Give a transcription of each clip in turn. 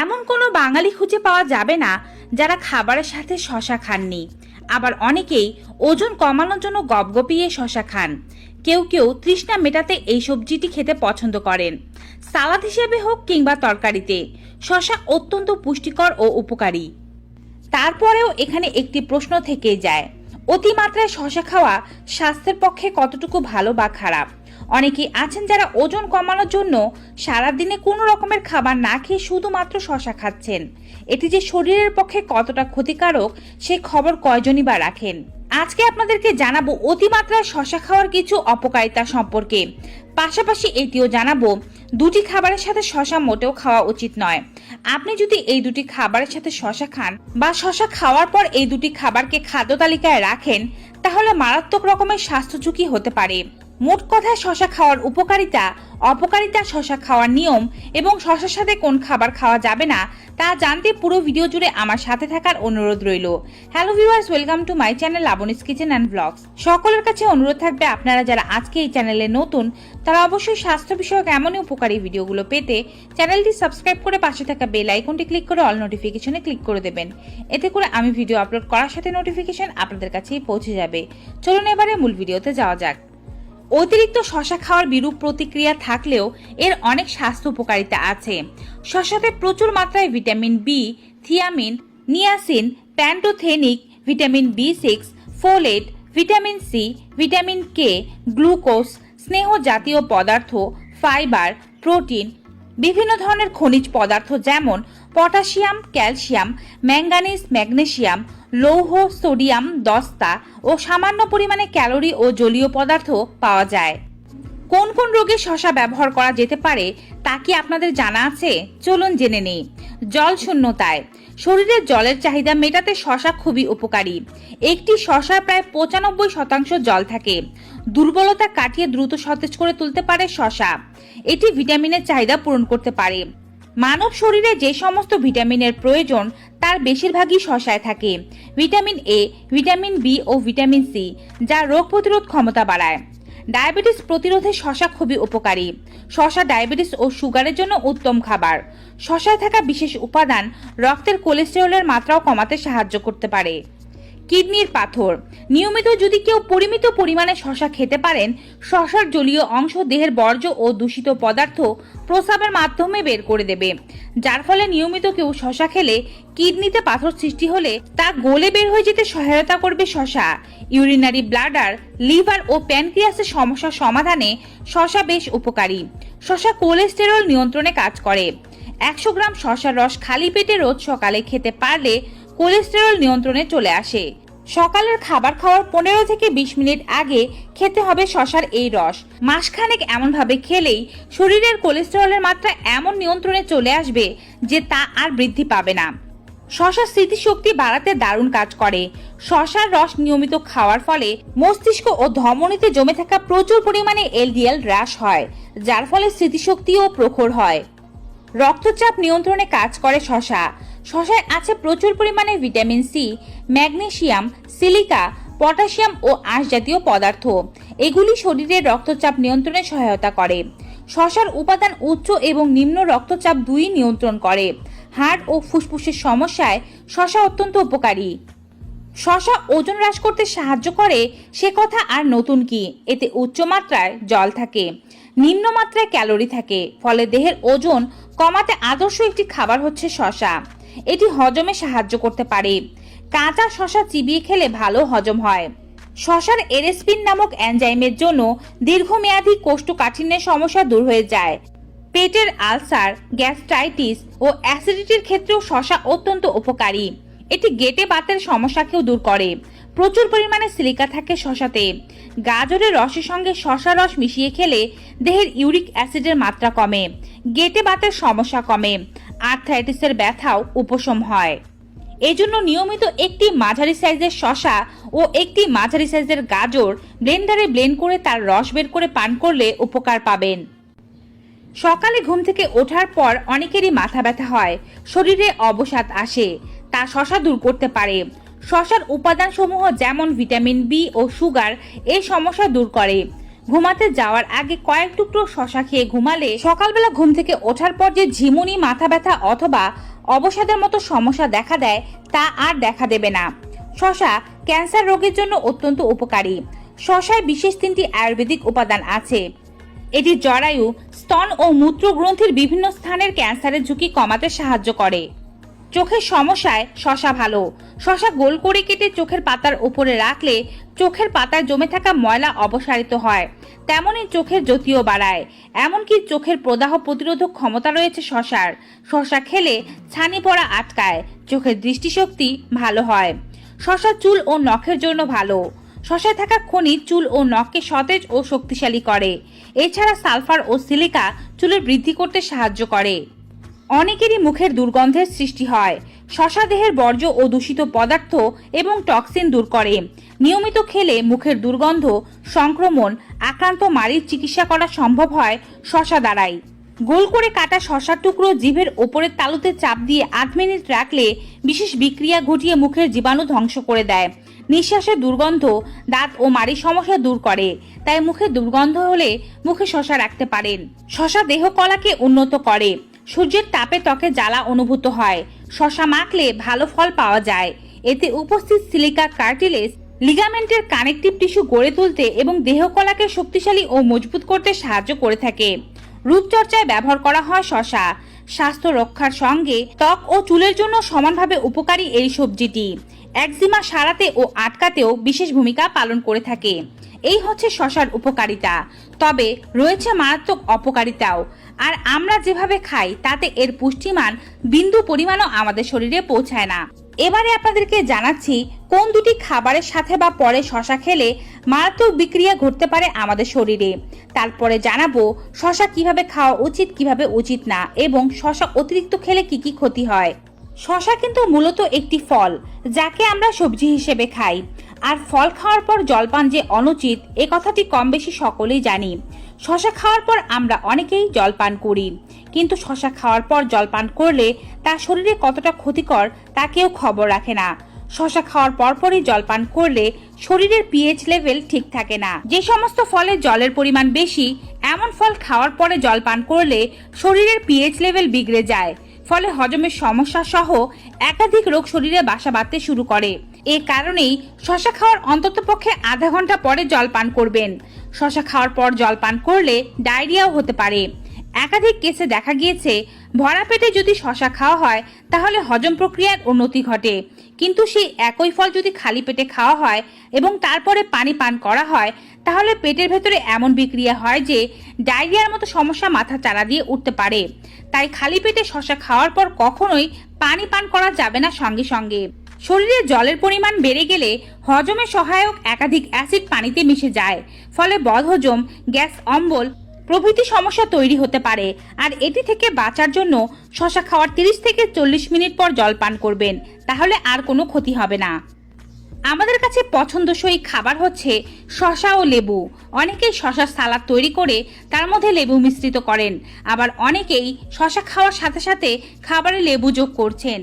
এমন কোনো বাঙালি খুঁজে পাওয়া যাবে না যারা খাবারের সাথে শশা খাননি। আবার অনেকেই ওজন কমানোর জন্য গপগপিয়ে শশা খান। কেউ কেউ তৃষ্ণা মেটাতে এই সবজিটি খেতে পছন্দ করেন। সালাদ হিসেবে হোক কিংবা তরকারিতে, শশা অত্যন্ত পুষ্টিকর ও উপকারী। তারপরেও এখানে একটি প্রশ্ন থেকে যায়, অতিমাত্রায় শশা খাওয়া স্বাস্থ্যের পক্ষে কতটুকু ভালো বা খারাপ? অনেকেই আছেন যারা ওজন কমানোর জন্য সারাদিনে কোনো রকমের খাবার না খেয়ে শুধুমাত্র শশা খাচ্ছেন। এটি যে শরীরের পক্ষে কতটা ক্ষতিকারক, সে খবর কয়জনই বা রাখেন? আজকে আপনাদেরকে জানাব অতিমাত্রায় শশা খাওয়ার কিছু অপকারিতা সম্পর্কে। পাশাপাশি এটিও জানাব, দুটি খাবারের সাথে শশা মোটেও খাওয়া উচিত নয়। আপনি যদি এই দুটি খাবারের সাথে শশা খান বা শশা খাওয়ার পর এই দুটি খাবারকে খাদ্য তালিকায় রাখেন, তাহলে মারাত্মক রকমের স্বাস্থ্য ঝুঁকি হতে পারে। মোট কথায় শশা খাওয়ার উপকারিতা, অপকারিতা শশা খাওয়ার নিয়ম এবং শশার সাথে কোন খাবার খাওয়া যাবে না তা জানতে পুরো ভিডিও জুড়ে আমার সাথে থাকার অনুরোধ রইল। Hello viewers welcome to my channel Labani's kitchen and blogs সকলের কাছে অনুরোধ থাকবে আপনারা যারা আজকে এই চ্যানেলে নতুন, তারা অবশ্যই স্বাস্থ্য বিষয়ক এমনই উপকারী ভিডিওগুলো পেতে চ্যানেলটি সাবস্ক্রাইব করে পাশে থাকা বেল আইকনটি ক্লিক করে অল নোটিফিকেশনে ক্লিক করে দেবেন। এতে করে আমি ভিডিও আপলোড করার সাথে নোটিফিকেশন আপনাদের কাছেই পৌঁছে যাবে। চলুন এবারে মূল ভিডিওতে যাওয়া যাক। অতিরিক্ত শশা খাওয়ার বিরূপ প্রতিক্রিয়া থাকলেও এর অনেক স্বাস্থ্য উপকারিতা আছে। শশাতে প্রচুর মাত্রায় vitamin B thiamine niacin pantothenic vitamin B six folate vitamin C vitamin K glucose স্নেহ জাতীয় পদার্থ ফাইবার প্রোটিন বিভিন্ন ধরনের খনিজ পদার্থ যেমন পটাশিয়াম, ক্যালসিয়াম, ম্যাঙ্গানিজ ম্যাগনেশিয়াম লৌহ, সোডিয়াম, দস্তা ও সামান্য পরিমাণে ক্যালোরি ও জলীয় পদার্থ পাওয়া যায়। কোন কোন রোগে শশা ব্যবহার করা যেতে পারে তা কি আপনাদের জানা আছে? চলুন জেনে নেই। জল শূন্যতায়। শরীরের জলের চাহিদা মেটাতে শশা খুবই উপকারী। একটি শশায় প্রায় পঁচানব্বই শতাংশ জল থাকে। দুর্বলতা কাটিয়ে দ্রুত সতেজ করে তুলতে পারে শশা। এটি ভিটামিনের চাহিদা পূরণ করতে পারে। মানব শরীরে যে সমস্ত ভিটামিনের প্রয়োজন, তার বেশিরভাগই শশায় থাকে। ভিটামিন এ ভিটামিন বি ও ভিটামিন সি যা রোগ প্রতিরোধ ক্ষমতা বাড়ায়। ডায়াবেটিস প্রতিরোধে শশা খুবই উপকারী। শশা ডায়াবেটিস ও সুগারের জন্য উত্তম খাবার। শশায় থাকা বিশেষ উপাদান রক্তের কোলেস্টেরলের মাত্রাও কমাতে সাহায্য করতে পারে। কিডনির পাথর নিয়মিত যদি কেউ পরিমিত পরিমাণে শশা খেতে পারেন, শশার জলীয় অংশ দেহের বর্জ্য ও দূষিত পদার্থ প্রস্রাবের মাধ্যমে বের করে দেবে। যার ফলে নিয়মিত কেউ শশা খেলে কিডনিতে পাথর সৃষ্টি হলে তা গলে বের হয়ে যেতে সহায়তা করবে শশা। ইউরিনারি ব্লাডার, লিভার ও প্যানক্রিয়াসের সমস্যা সমাধানে শশা বেশ উপকারী। শশা কোলেস্টেরল নিয়ন্ত্রণে কাজ করে। একশো গ্রাম শশার রস খালি পেটে রোজ সকালে খেতে পারলে কোলেস্টেরল নিয়ন্ত্রণে চলে আসে। সকালের খাবার খাওয়ার পনেরো থেকে বিশ মিনিট আগে খেতে হবে শশার এই রস। মাসখানেক এমনভাবে খেলেই শরীরের কোলেস্টেরলের মাত্রা এমন নিয়ন্ত্রণে চলে আসবে যে তা আর বৃদ্ধি পাবে না। শশার স্মৃতিশক্তি বাড়াতে দারুণ কাজ করে। শশার রস নিয়মিত খাওয়ার ফলে মস্তিষ্ক ও ধমনীতে জমে থাকা প্রচুর পরিমাণে এলডিএল হ্রাস হয়, যার ফলে স্মৃতিশক্তিও প্রখর হয়। রক্তচাপ নিয়ন্ত্রণে কাজ করে শশা। শশায় আছে প্রচুর পরিমাণে vitamin C magnesium silica, potassium ও আঁশ জাতীয় পদার্থ। এগুলি শরীরের রক্তচাপ নিয়ন্ত্রণে সহায়তা করে। শশার উপাদান উচ্চ এবং নিম্ন রক্তচাপ দুই নিয়ন্ত্রণ করে। হাড় ও ফুসফুসের সমস্যায় শশা অত্যন্ত উপকারী। শশা ওজন হ্রাস করতে সাহায্য করে, সে কথা আর নতুন কি? এতে উচ্চ মাত্রায় জল থাকে, নিম্ন মাত্রায় ক্যালোরি থাকে, ফলে দেহের ওজন কমাতে আদর্শ একটি খাবার হচ্ছে শশা। এটি হজমে সাহায্য করতে পারে। কাঁচা শশা চিবিয়ে খেলে ভালো হজম হয়। শশার এরেসপিন নামক অ্যানজাইমের জন্য দীর্ঘমেয়াদী কোষ্ঠকাঠিন্যের সমস্যা দূর হয়ে যায়। পেটের আলসার, গ্যাস্ট্রাইটিস ও অ্যাসিডিটির ক্ষেত্রেও শশা অত্যন্ত উপকারী। এটি গেটে বাতের সমস্যাকেও দূর করে। প্রচুর পরিমাণে সিলিকা থাকে শশাতে। গাজরের রসের সঙ্গে শশা রস মিশিয়ে খেলে দেহের ইউরিক অ্যাসিডের মাত্রা কমে, গেটে বাতের সমস্যা কমে, আর্থ্রাইটিসের ব্যথাও উপশম হয়। এজন্য নিয়মিত একটি মাঝারি সাইজের শশা ও একটি মাঝারি সাইজের গাজর ব্লেন্ডারে ব্লেন্ড করে তার রস বের করে পান করলে উপকার পাবেন। সকালে ঘুম থেকে ওঠার পর অনেকেরই মাথা ব্যথা হয়, শরীরে অবসাদ আসে। শশা দূর করতে পারে। শশার উপাদানসমূহ যেমন ভিটামিন বি ও সুগার এই সমস্যা দূর করে। ঘুমাতে যাওয়ার আগে কয়েক টুকরো শশা খেয়ে ঘুমালে সকালবেলা ঘুম থেকে ওঠার পর যে ঝিমুনি, মাথা ব্যথা অথবা অবসাদের মতো সমস্যা দেখা দেয় তা আর দেখা দেবে না। শশা ক্যান্সার রোগের জন্য অত্যন্ত উপকারী। শশায় বিশেষ তিনটি আয়ুর্বেদিক উপাদান আছে। এটি জরায়ু, স্তন ও মূত্রগ্রন্থির বিভিন্ন স্থানের ক্যান্সারের ঝুঁকি কমাতে সাহায্য করে। চোখের সমস্যায় শশা ভালো। শশা গোল করে কেটে চোখের পাতার উপরে রাখলে চোখের পাতায় জমে থাকা ময়লা অপসারিত হয়। তেমনই চোখের জ্যোতিও বাড়ায়। এমনকি চোখের প্রদাহ প্রতিরোধক ক্ষমতা রয়েছে শশার। শশা খেলে ছানি পড়া আটকায়, চোখের দৃষ্টিশক্তি ভালো হয়। শশা চুল ও নখের জন্য ভালো। শশায় থাকা খনিজ চুল ও নখকে সতেজ ও শক্তিশালী করে। এছাড়া সালফার ও সিলিকা চুলের বৃদ্ধি করতে সাহায্য করে। অনেকেরই মুখের দুর্গন্ধের সৃষ্টি হয়। শশা দেহের বর্জ্য ও দূষিত পদার্থ এবং টক্সিন দূর করে। নিয়মিত খেলে মুখের দুর্গন্ধ, সংক্রমণ, আক্রান্ত মারির চিকিৎসা করা সম্ভব হয় শশা দ্বারাই। গোল করে কাটা শশার টুকরো জিভের ওপরের তালুতে চাপ দিয়ে আট মিনিট রাখলে বিশেষ বিক্রিয়া ঘটিয়ে মুখের জীবাণু ধ্বংস করে দেয়। নিঃশ্বাসের দুর্গন্ধ দাঁত ও মাড়ির সমস্যা দূর করে, তাই মুখে দুর্গন্ধ হলে মুখে শশা রাখতে পারেন। শশা দেহ কলাকে উন্নত করে। সূর্যের তাপে ত্বকে জ্বালা অনুভূত হয়। শশা মাখলে ভালো ফল পাওয়া যায়। এতে উপস্থিত সিলিকা কার্টিলেজ লিগামেন্টের কানেকটিভ টিস্যু গড়ে তুলতে এবং দেহকলাকে শক্তিশালী ও মজবুত করতে সাহায্য করে থাকে। রূপচর্চায় ব্যবহার করা হয় শশা। স্বাস্থ্য রক্ষার সঙ্গে ত্বক ও চুলের জন্য সমানভাবে উপকারী এই সবজিটি। একজিমা সারাতে ও আটকাতেও বিশেষ ভূমিকা পালন করে থাকে। এই হচ্ছে শশার উপকারিতা। তবে রয়েছে মারাত্মক অপকারিতাও। আর আমরা যেভাবে খাই, তাতে এর পুষ্টিমান বিন্দু পরিমাণও আমাদের শরীরে পৌঁছায় না। এবারে আপনাদেরকে জানাচ্ছি, কোন দুটি খাবারের সাথে বা পরে শশা খেলে মারাত্মক বিক্রিয়া ঘটতে পারে আমাদের শরীরে? তারপরে জানাব, শশা কীভাবে খাওয়া উচিত, কীভাবে উচিত না, এবং শশা অতিরিক্ত খেলে কি কি ক্ষতি হয়? শশা কিন্তু মূলত একটি ফল, যাকে আমরা সবজি হিসেবে খাই। আর ফল খাওয়ার পর জলপান যে অনুচিত, এ কথাটি কম বেশি সকলেই জানি। শশা খাওয়ার পর আমরা অনেকেই জলপান করি। কিন্তু শশা খাওয়ার পর জলপান করলে তা শরীরে কতটা ক্ষতিকর তা কেউ খবর রাখে না। শশা খাওয়ার পরপরই জলপান করলে শরীরের পিএইচ লেভেল ঠিক থাকে না। যে সমস্ত ফলে জলের পরিমাণ বেশি, এমন ফল খাওয়ার পরে জলপান করলে শরীরের পিএইচ লেভেল বিগড়ে যায়। ফলে হজমের সমস্যা সহ একাধিক রোগ শরীরে বাসা বাঁধতে শুরু করে। এ কারণেই শশা খাওয়ার অন্ততপক্ষে আধা ঘণ্টা পরে জল পান করবেন। শশা খাওয়ার পর জল পান করলে ডায়রিয়াও হতে পারে। একাধিক কেসে দেখা গিয়েছে, ভরা পেটে যদি শশা খাওয়া হয়, তাহলে হজম প্রক্রিয়ার উন্নতি ঘটে। কিন্তু সেই একই ফল যদি খালি পেটে খাওয়া হয় এবং তারপরে পানি পান করা হয়, তাহলে পেটের ভেতরে এমন বিক্রিয়া হয় যে ডায়রিয়ার মতো সমস্যা মাথা চারা দিয়ে উঠতে পারে। তাই খালি পেটে শশা খাওয়ার পর কখনোই পানি পান করা যাবে না সঙ্গে সঙ্গে। শরীরে জলের পরিমাণ বেড়ে গেলে হজমে সহায়ক একাধিক অ্যাসিড পানিতে মিশে যায়, ফলে বদহজম, গ্যাস অম্বল প্রভৃতি সমস্যা তৈরি হতে পারে। আর এটি থেকে বাঁচার জন্য শশা খাওয়ার 30 থেকে চল্লিশ মিনিট পর জল পান করবেন, তাহলে আর কোনো ক্ষতি হবে না। আমাদের কাছে পছন্দসই খাবার হচ্ছে শশা ও লেবু। অনেকেই শশার সালাদ তৈরি করে তার মধ্যে লেবু মিশ্রিত করেন, আবার অনেকেই শশা খাওয়ার সাথে সাথে খাবারে লেবু যোগ করছেন।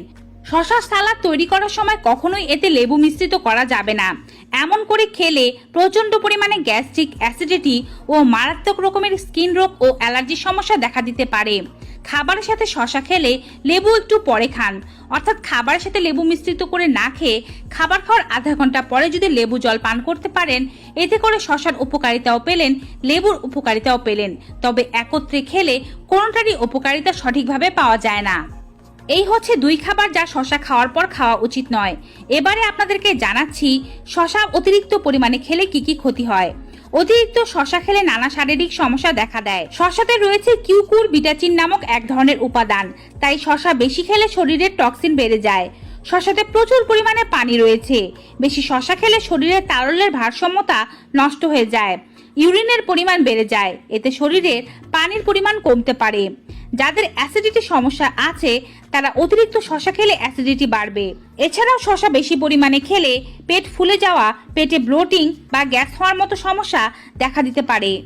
শশার সালাদ তৈরি করার সময় কখনোই এতে লেবু মিশ্রিত করা যাবে না। এমন করে খেলে প্রচণ্ড পরিমাণে গ্যাস্ট্রিক, অ্যাসিডিটি ও মারাত্মক রকমের স্কিন রোগ ও অ্যালার্জির সমস্যা দেখা দিতে পারে। খাবারের সাথে শশা খেলে লেবু একটু পরে খান। অর্থাৎ খাবারের সাথে লেবু মিশ্রিত করে না খেয়ে খাবার খাওয়ার আধা ঘণ্টা পরে যদি লেবু জল পান করতে পারেন, এতে করে শশার উপকারিতাও পেলেন, লেবুর উপকারিতাও পেলেন। তবে একত্রে খেলে কোনোটারই উপকারিতা সঠিকভাবে পাওয়া যায় না। এই হচ্ছে দুই খাবার যা শশা খাওয়ার পর খাওয়া উচিত নয়। এবারে আপনাদেরকে জানাচ্ছি, শশা অতিরিক্ত পরিমাণে খেলে কি কি ক্ষতি হয়? অতিরিক্ত শশা খেলে নানা শারীরিক সমস্যা দেখা দেয়। শশাতে রয়েছে কিউকুর বিটাচিন নামক এক ধরনের উপাদান। তাই শশা বেশি খেলে শরীরের টক্সিন বেড়ে যায়। শশাতে প্রচুর পরিমাণে পানি রয়েছে। বেশি শশা খেলে শরীরের তারল্যের ভারসাম্যতা নষ্ট হয়ে যায়। ইউরিনের পরিমাণ বেড়ে যায়। এতে শরীরের পানির পরিমাণ কমতে পারে। যাদের অ্যাসিডিটি সমস্যা আছে, তারা অতিরিক্ত শশা খেলে অ্যাসিডিটি বাড়বে। এছাড়াও শশা বেশি পরিমাণে খেলে পেট ফুলে যাওয়া, পেটে ব্লোটিং বা গ্যাস হওয়ার মতো সমস্যা দেখা দিতে পারে।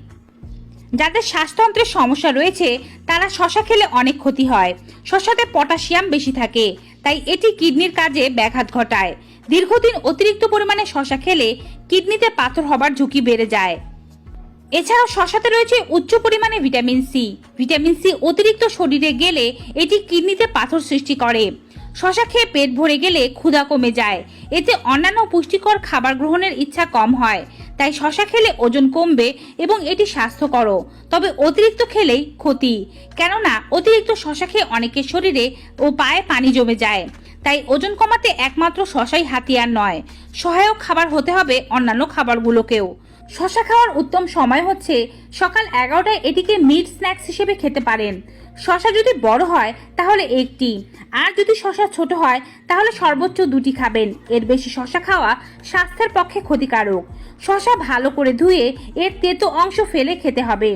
যাদের শ্বাসতন্ত্রের সমস্যা রয়েছে, তারা শশা খেলে অনেক ক্ষতি হয়। শশাতে পটাশিয়াম বেশি থাকে, তাই এটি কিডনির কাজে ব্যাঘাত ঘটায়। দীর্ঘদিন অতিরিক্ত পরিমাণে শশা খেলে কিডনিতে পাথর হবার ঝুঁকি বেড়ে যায়। এছাড়াও শশাতে রয়েছে উচ্চ পরিমাণে ভিটামিন সি। ভিটামিন সি অতিরিক্ত শরীরে গেলে এটি কিডনিতে পাথর সৃষ্টি করে। শশা খেয়ে পেট ভরে গেলে ক্ষুধা কমে যায়। এতে অন্যান্য পুষ্টিকর খাবার গ্রহণের ইচ্ছা কম হয়। তাই শশা খেলে ওজন কমবে এবং এটি স্বাস্থ্যকর। তবে অতিরিক্ত খেলেই ক্ষতি। কেননা, অতিরিক্ত শশা খেয়ে অনেকের শরীরে ও পায়ে পানি জমে যায়। তাই ওজন কমাতে একমাত্র শশাই হাতিয়ার নয়। সহায়ক খাবার হতে হবে অন্যান্য খাবারগুলোকেও। শশা খাওয়ার উত্তম সময় হচ্ছে সকাল এগারোটায় এটিকে মিড স্ন্যাক্স হিসেবে খেতে পারেন। শশা যদি বড় হয়, তাহলে একটি। আর যদি শশা ছোট হয়, তাহলে সর্বোচ্চ দুটি খাবেন। এর বেশি শশা খাওয়া স্বাস্থ্যের পক্ষে ক্ষতিকারক। শশা ভালো করে ধুয়ে এর তেতো অংশ ফেলে খেতে হবে।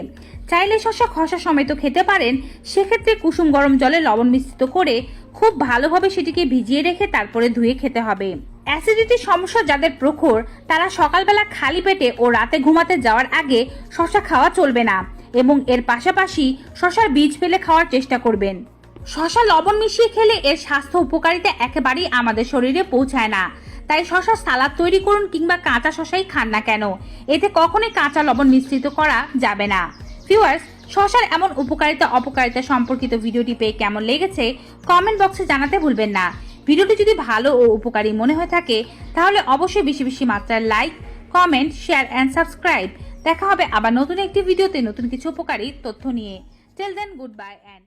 চাইলে শশা খসা সমেত খেতে পারেন, সেক্ষেত্রে কুসুম গরম জলে লবণ মিশ্রিত করে খুব ভালোভাবে সেটিকে ভিজিয়ে রেখে তারপরে ধুয়ে খেতে হবে। অ্যাসিডিটির সমস্যা যাদের প্রখর, তারা সকালবেলা খালি পেটে ও রাতে ঘুমাতে যাওয়ার আগে শশা খাওয়া চলবে না এবং এর পাশাপাশি শশার বীজ ফেলে খাওয়ার চেষ্টা করবেন। শশা লবণ মিশিয়ে খেলে এর স্বাস্থ্য উপকারিতা একেবারেই আমাদের শরীরে পৌঁছায় না। তাই শশার সালাদ তৈরি করুন কিংবা কাঁচা শশাই খান না কেন? এতে কখনোই কাঁচা লবণ মিশ্রিত করা যাবে না। ভিউয়ার্স, শশার এমন উপকারিতা অপকারিতা সম্পর্কিত ভিডিওটি পেয়ে কেমন লেগেছে, কমেন্ট বক্সে জানাতে ভুলবেন না। ভিডিওটি যদি ভালো ও উপকারী মনে হয়ে থাকে, তাহলে অবশ্যই বেশি বেশি মাত্রায় like comment share and subscribe দেখা হবে আবার নতুন একটি ভিডিওতে নতুন কিছু উপকারী তথ্য নিয়ে। Till then goodbye and